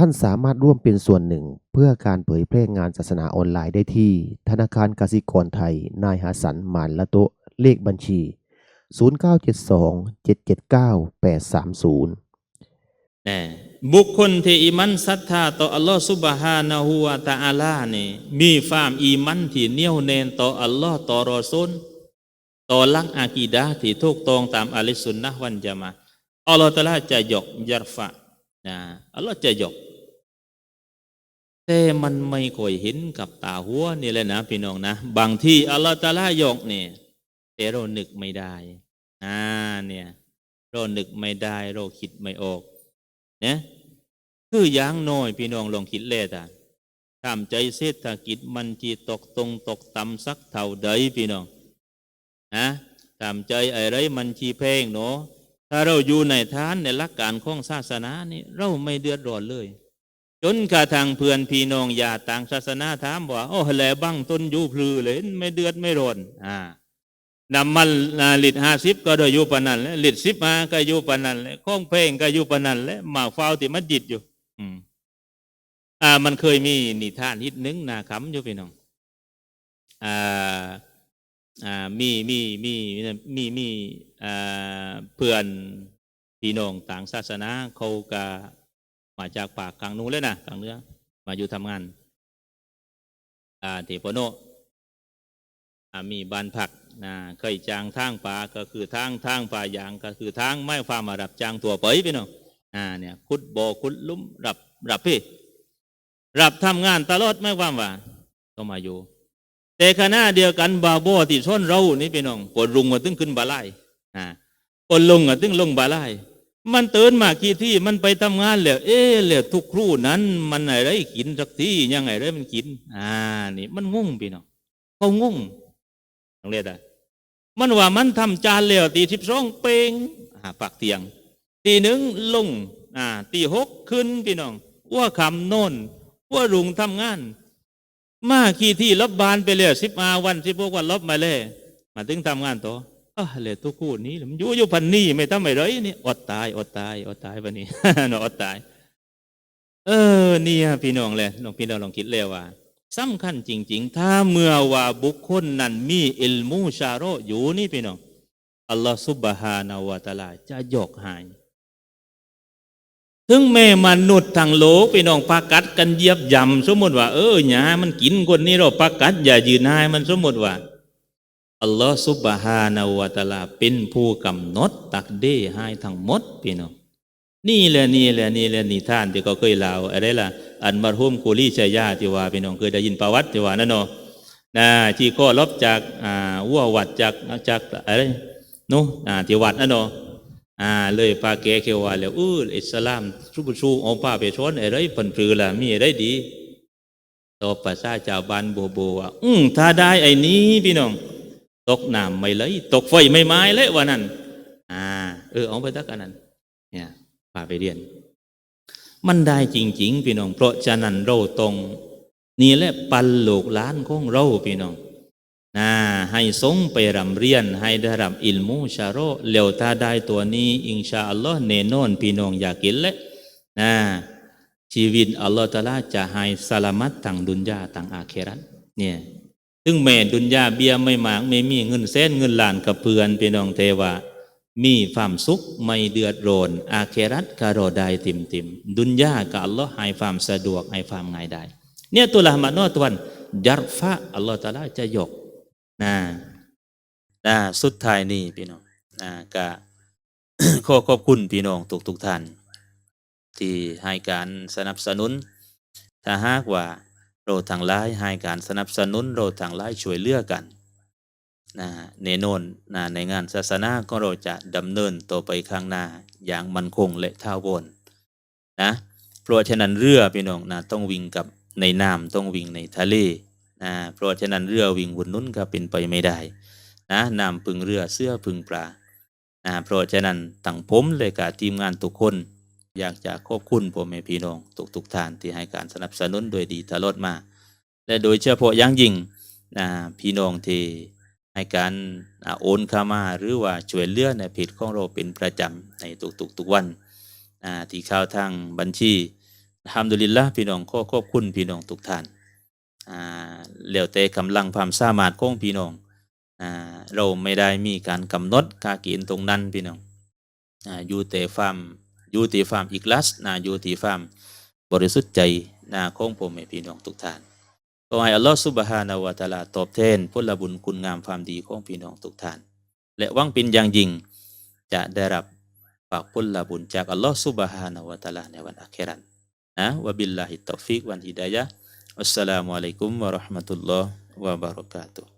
ท่านสามารถร่วมเป็นส่วนหนึ่ง เพื่อการเผยแพร่งานศาสนาออนไลน์ได้ที่ ธนาคารกสิกรไทย นายหาสันหมานละโตะเลขบัญชี 0972 779 830 บุคคลที่อีมันศรัทธาต่ออัลลอฮ์ซุบฮานะฮูวตะอาลานี่มีความอีมันที่เนี่ยวแน่นต่ออัลลอฮ์ต่อรอซูลต่อหลักอากีดะที่ถูกต้องตามอะลิสุนนะวันจะมาอัลลอฮ์ตะลาจะยกยัรฟะนะอัลลอฮ์จะยก แต่มันไม่ค่อยเห็นกับตาหัวนี่แหละนะพี่น้องนะ บางที่อัลลอฮ์ตะอาลายกเนี่ยแต่เรานึกไม่ได้อ่าเนี่ยเรานึกไม่ได้ เราคิดไม่ออกเนี่ยคืออย่างน้อยพี่น้องลองคิดเลยอะทำใจเศรษฐกิจมันจีตกตรงตกต่ำสักเท่าใดพี่น้องนะทำใจอะไรมันชีเพงเนาะถ้าเราอยู่ในฐานในหลักการของศาสนานี่เราไม่เดือดร้อนเลย จนกระทั่งเพื่อนพี่น้องญาติต่างศาสนาถามว่าโอ้แหลบังต้นยูพลือเลยไม่เดือดไม่ร้อนอ่านำมันลิตห้าสิบก็ได้ยูปนันแหละลิตสิบมาก็ยูปนันแหละข้องเพลงก็ยูปนันแหละหมากฟาวที่มันดิดอยู่ อืม อ่า มันเคยมีนิทานนิดนึงนาคำอยู่พี่น้อง อ่า อ่า มีมีมีมีมีอ่าเพื่อนพี่น้องต่างศาสนาเขาก็ มาจากปากกลางนู้นเลยนะกลางเนื้อ มาอยู่ทำงานอ่าที่ปโนอ่ามีบานผักนะเคยจางทางป่าก็คือทางทางป่ายางก็คือทางไม้ฟ้ามารับจางตัวไปพี่น้องอ่าเนี่ยคุดบ่คุดลุ่มรับรับพี่รับทำงานตลอดไม่ความว่าก็มาอยู่ แต่ขณะเดียวกันบาโบที่ชนเรานี่พี่น้องปวดรุงมาตึงขึ้นบาไลอ่าปวดลงอะตึงลงบาไล มันเตือนมากี่ที่มันไปทำงานแล้วเอ๊ะแล้วทุกครู่นั้น มันอะไรกินสักที่ยังไงไรมันกิน อ่า นี่ มันงงพี่น้องเขางงต้องเรียกอะมันว่ามันทำจานแล้วตีสิบสองเปงอ่าปากเตียง ตีหนึ่งลงอ่าตีหกขึ้นพี่น้องว่าคำโน่นว่ารุงทำงาน มาขี่ที่รับบานไปเลยสิบอาวันสิบพวกวันลบมาเลยมาถึงทำงานต่อ เลยทุกคู่นี้มันอยู่อยู่พันนี่ไม่ทำอะไรนี่อดตายอดตายอดตายวันนี้นอดตาย เออเนี่ยพี่น้องเลยลองพี่น้องลองคิดเลยว่าสำคัญจริง ๆ ถ้าเมื่อว่าบุคคลนั้นมีอิลมูชาโรอยู่นี่พี่น้องอัลลอฮฺซุบฮานาวะตะอาลาจะยกหายถึงแม่มนุษย์ทางโลกพี่น้องปากัดกันเยียบย่ำสมมติว่าเออหยามันกินคนนี้เราปากัดอย่ายืนให้มันสมมติว่า อัลลอฮฺซุบฮานาวะตะอาลาเป็นผู้กำหนด ตักเดให้ทั้งหมดพี่น้องนี่แหละนี่แหละนี่แหละนิทานที่เขาเคยเล่าอะไรล่ะ อันมารฮุมคูลีชัยาที่ว่าพี่น้องเคยได้ยินประวัติที่ว่านั่นเนาะนะที่ก็ลบจากอ่าวัววัดจากจากอะไรนาะอ่าที่วัดนั่นเนาะอ่าเลยปาเกเขว่าแล้วอู้อิสลามทุบชูเอาป้าไปชนอะไรปันปรือละมีอะไรดีต่อภาษาชาวบ้านโบโบว่าอืมถ้าได้ไอ้นี้พี่น้อง ตกน้ำไม่เลย ตกไฟไม่ไม้เลยวันนั้น อ่า เออเอาไปตักอันนั้น เนี่ยพาไปเรียน มันได้จริง ๆ พี่น้อง เพราะฉะนั้นเราตรง นี่แหละปันโลกล้านของเราพี่น้องนะให้สงไปรำเรียน ให้ได้รับอิลมูชาโรเร็วถ้าได้ตัวนี้ อิงชาอัลลอฮ์เนนอนพี่น้องอยากกินและนะชีวิตอัลลอฮ์ตะลาจะให้สลามัตทางดุนยาทางอาเครัตเนี่ย ถึงแม่ดุนยาเบียไม่หมากไม่มีเงินเส้นเงินล้านกับเพื่อนพี่น้องเทวามีความสุขไม่เดือดร้อนอาเครัตกะรอได้ติมติมดุนยากับอัลลอฮ์ให้ความสะดวกให้ความง่ายได้เนี่ยตัวละหมาดนอตวันยัรฟะอัลลอฮ์ตะลาจะยกนะนะสุดท้ายนี่พี่น้องนะกะขอขอบคุณพี่น้องทุกทุกท่าน ที่ให้การสนับสนุนถ้าหากว่า เราทางไลายให้การสนับสนุนเราทางไลายช่วยเหลือกันนะแน่นนนะในงานศาสนาก็เราจะดำเนินต่อไปข้างหน้าอย่างมั่นคงและท่าวนนะเพราะฉะนั้นเรือพี่น้องนะต้องวิ่งกับในน้ำต้องวิ่งในทะเลนะเพราะฉะนั้นเรือวิ่งบนนู้นก็เป็นไปไม่ได้นะน้ำพึ่งเรือเสื้อพึ่งปลานะเพราะฉะนั้นตั้งผมเลยกับทีมงานทุกคน อยากจะขอบคุณพ่อแม่พี่น้องทุกๆท่านที่ให้การสนับสนุนโดยดีตลอดมา และโดยเฉพาะอย่างยิ่งพี่น้องที่ให้การโอนเข้ามาหรือว่าช่วยเหลือในเพจของเราเป็นประจำในทุกๆทุกวันที่เข้าทางบัญชีทำดุลิลละพี่น้องขอขอบคุณพี่น้องทุกท่านแล้วแต่กำลังความสามารถของพี่น้องอเราไม่ได้มีการกำหนดกาเกินตรงนั้นพี่น้องออยู่แต่ความ อยู่ที่ความอีกลัสนะอยู่ที่ความบริสุทธิ์ใจนะของผมให้พี่น้องทุกท่านขอให้อัลลอฮฺซุบฮานาวะตาลาตอบแทนผลบุญคุณงามความดีของพี่น้องทุกท่าน และหวังเป็นอย่างยิ่งจะได้รับฝากผลบุญจากอัลลอฮฺซุบฮานาวะตาลาในวันอาคิรันนะวะบิลลาฮิตตอฟิกวันฮิดายะอัสสลามุอะลัยกุมวะราะห์มะตุลลอฮ์วะบารอกาตุฮ์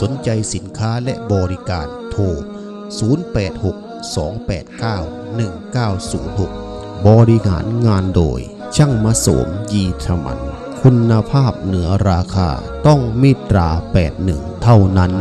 สนใจสินค้าและบริการโทร 086-289-1906 บริหารงานโดย ช่างมาโสมยีธมัน คุณภาพเหนือราคาต้องมิตรา 81 เท่านั้น